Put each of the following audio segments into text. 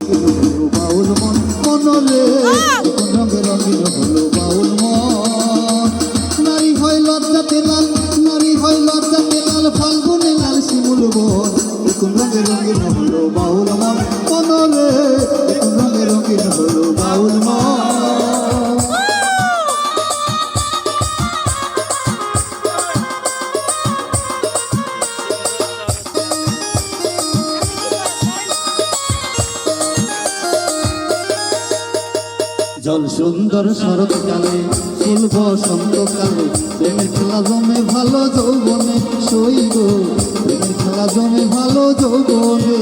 বাউল মন কোন রঙে রঙিন হলো বাউল মন। নারী হয় লজ্জাতে লাল, নারী হয় লজ্জাতে লাল, ফাল্গুনে লাল, শিমুল হলো বাউল মন। জল সুন্দর শরৎকালে ফুল বসন্তকালে প্রেমের খেলা জমে ভালো যৌবনে সইব প্রেমের খেলা জমে ভালো যৌবনে।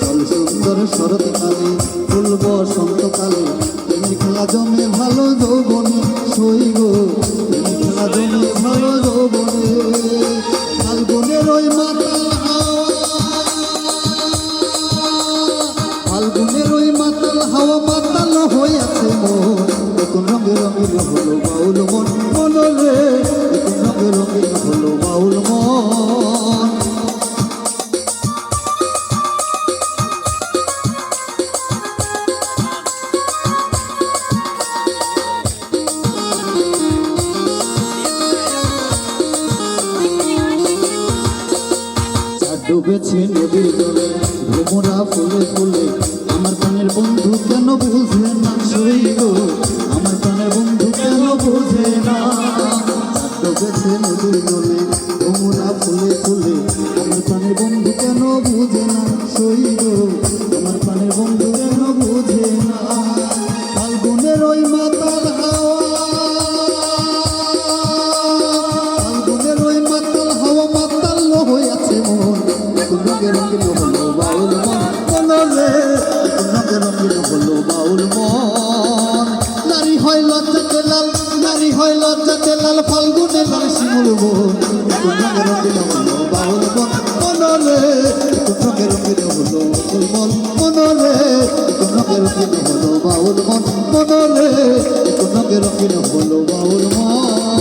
জল সুন্দর শরৎকালে ফুল বসন্তকালে প্রেমের খেলা জমে ভালো যৌবনে সইব প্রেমের খেলা জমে ভালো যৌবনে। ফাল্গুনের ওই মাতাল হাওয়া। ফাল্গুনের ওই মাতাল হাওয়া রঙিন হলো বাউল মন মনলে রঙে রঙিন ডুবেছে নদীর জলে ভ্রমরা ফুলে ফুলে নদীর জলে ভ্রমরা ফুলে ফুলে আমার প্রাণের বন্ধু কেন বুঝে না গো আমার প্রাণের বন্ধু কেন বুঝে না ফাল্গুনের ওই মাতাল ফাল্গুনের ওই মাতাল হাওয়া মাতাল হইয়াছে মন রঙে রঙিন বাউল মন রঙে রঙিন বাউল মন নারী হয় লজ্জাতে লাল নারী হয় লজ্জাতে লাল ফাল্গুনে লাল শিমুল মন রঙে রঙিন হলো বাউল মন কোন রঙে রঙিন হলো বাউল মন কোন রঙে রঙিন হলো বাউল মন বললে রঙে রঙিন হলো বাউল মন।